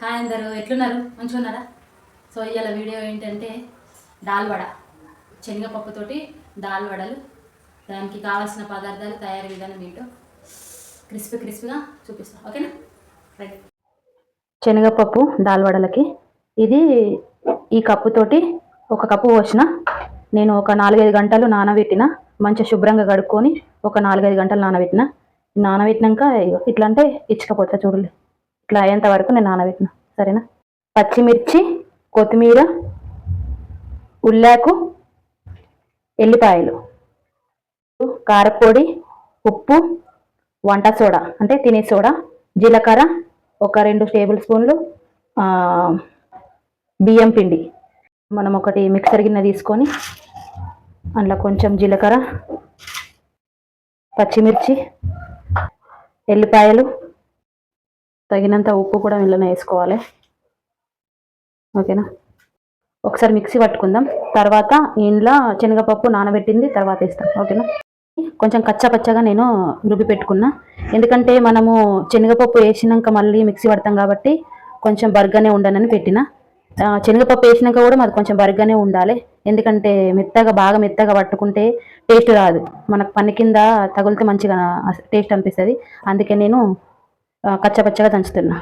Hi అందరూ ఎట్లున్నారు? మంచిగా ఉన్నారా సో ఇవాళ వీడియో ఏంటంటే దాల్ వడ. శనగపప్పుతోటి దాల్ వడలు. దానికి కావాల్సిన పదార్థాలు తయారీ విధానం ఏంటో క్రిస్పీ క్రిస్పీగా చూపిస్తాం. ఓకేనా? రైట్ శనగపప్పు దాల్ వడలకి. ఇది ఈ కప్పుతోటి ఒక కప్పు పోసిన. నేను ఒక నాలుగైదు గంటలు నానబెట్టిన. మంచిగా శుభ్రంగా కడుక్కొని ఒక నాలుగైదు గంటలు నానబెట్టిన. నానబెట్టినాక ఇట్లా అంటే ఇచ్చకపోతా చూడలే ఇట్లా అయ్యేంత వరకు నేను నానబెట్టిన. సరేనా? పచ్చిమిర్చి కొత్తిమీర ఉల్లాకు ఎల్లిపాయలు కారపొడి ఉప్పు వంట సోడా అంటే తినే సోడా జీలకర్ర ఒక రెండు టేబుల్ స్పూన్లు బియ్యం పిండి. మనం ఒకటి మిక్సర్ గిన్నె తీసుకొని అందులో కొంచెం జీలకర్ర పచ్చిమిర్చి ఎల్లిపాయలు తగినంత ఉప్పు కూడా ఇందులోనే వేసుకోవాలి. ఓకేనా? ఒకసారి మిక్సీ పట్టుకుందాం. తర్వాత ఇంట్లో శనగపప్పు నానబెట్టింది తర్వాత ఇస్తాం ఓకేనా? కొంచెం కచ్చపచ్చగా నేను రుబ్బి పెట్టుకున్నా. ఎందుకంటే మనము శనగపప్పు వేసినాక మళ్ళీ మిక్సీ పడతాం కాబట్టి కొంచెం బర్గానే ఉండనని పెట్టిన. శనగపప్పు వేసినాక కూడా మాది కొంచెం బర్గానే ఉండాలి. ఎందుకంటే మెత్తగా బాగా మెత్తగా పట్టుకుంటే టేస్ట్ రాదు. మనకు పని కింద తగిలితే మంచిగా టేస్ట్ అనిపిస్తుంది. అందుకే నేను కచ్చపచ్చగా దంచుతున్నా.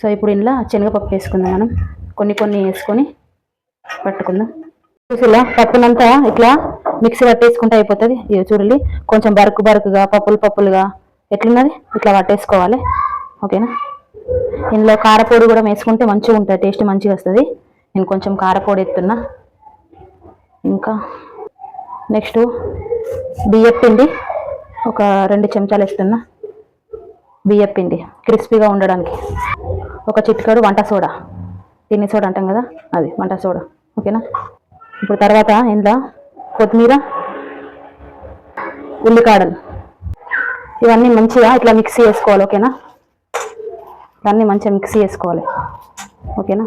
సో ఇప్పుడు ఇంట్లో శనగపప్పు వేసుకుందాం మనం. కొన్ని కొన్ని వేసుకొని పట్టుకుందాం. చూసి ఇలా పప్పునంతా ఇట్లా మిక్సీ పట్టేసుకుంటే అయిపోతుంది. ఇది చూడండి. కొంచెం బరుకు బరుకుగా పప్పులు పప్పులుగా ఎట్లున్నది? ఇట్లా పట్టేసుకోవాలి. ఓకేనా? ఇందులో కారపొడి కూడా వేసుకుంటే మంచిగా ఉంటుంది. టేస్ట్ మంచిగా వస్తుంది. నేను కొంచెం కారపొడి ఎత్తున్నా. ఇంకా నెక్స్ట్ బియ్యం పిండి ఒక రెండు చెంచాలు వేస్తున్నా బియ్యపిండి క్రిస్పీగా ఉండడానికి. ఒక చిట్కాడు వంట సోడా. తిని సోడా అంటాం కదా? అది వంట సోడా. ఓకేనా? ఇప్పుడు తర్వాత ఇందులో కొత్తిమీర ఉల్లికాడలు. ఇవన్నీ మంచిగా ఇట్లా మిక్సీ చేసుకోవాలి ఓకేనా? ఇవన్నీ మంచిగా మిక్సీ చేసుకోవాలి ఓకేనా?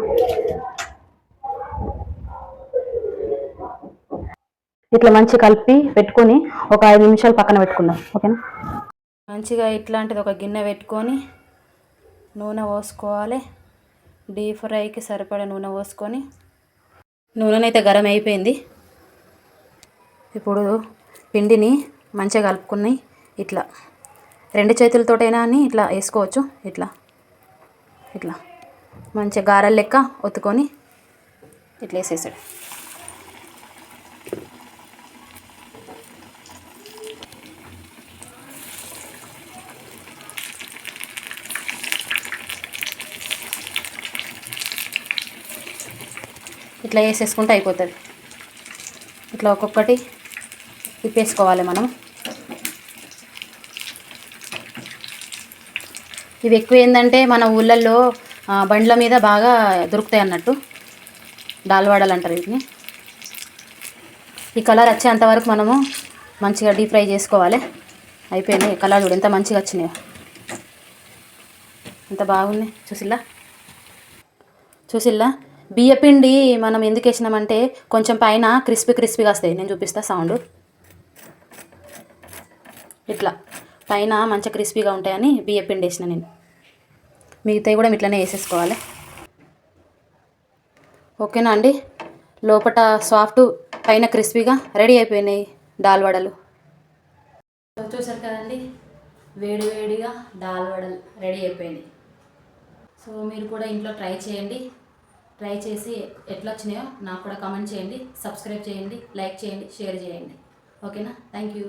ఇట్లా మంచిగా కలిపి పెట్టుకొని ఒక ఐదు నిమిషాలు పక్కన పెట్టుకుందాం ఓకేనా? మంచిగా ఇట్లాంటిది ఒక గిన్నె పెట్టుకొని నూనె పోసుకోవాలి. డీప్ ఫ్రైకి సరిపడా నూనె పోసుకొని నూనెనైతే గరం అయిపోయింది. ఇప్పుడు పిండిని మంచిగా కలుపుకుని ఇట్లా రెండు చేతులతోటైనా అని ఇట్లా వేసుకోవచ్చు. ఇట్లా ఇట్లా మంచిగా గారెల లెక్క ఒత్తుకొని ఇట్లా వేసేసాడు ఇట్లా వేసేసుకుంటే అయిపోతుంది. ఇట్లా ఒక్కొక్కటి తిప్పేసుకోవాలి మనం. ఇవి ఎక్కువ ఏంటంటే మన ఊళ్ళల్లో బండ్ల మీద బాగా దొరుకుతాయి అన్నట్టు. దాల్వాడలు అంటారు వీటిని. ఈ కలర్ వచ్చేంతవరకు మనము మంచిగా డీప్ ఫ్రై చేసుకోవాలి. అయిపోయింది కలర్ చూడు ఎంత మంచిగా వచ్చినాయో. ఎంత బాగున్నాయి చూసిల్లా? చూసిల్లా? బియ్యపిండి మనం ఎందుకు వేసినామంటే కొంచెం పైన క్రిస్పీ క్రిస్పీగా వస్తాయి. నేను చూపిస్తా సౌండ్. ఇట్లా. పైన మంచిగా క్రిస్పీగా ఉంటాయని బియ్యపిండి వేసిన నేను. మిగతాయి కూడా ఇట్లనే వేసేసుకోవాలి. ఓకేనా అండి? లోపట సాఫ్ట్ పైన క్రిస్పీగా రెడీ అయిపోయినాయి దాల్ వడలు. చూసారు కదండి? వేడి వేడిగా దాల్ వడలు రెడీ అయిపోయినాయి. సో మీరు కూడా ఇంట్లో ట్రై చేయండి. ట్రై చేసి ఎట్లా వచ్చినాయో నాకు కూడా కామెంట్ చేయండి సబ్స్క్రైబ్ చేయండి లైక్ చేయండి షేర్ చేయండి. ఓకేనా థ్యాంక్ యూ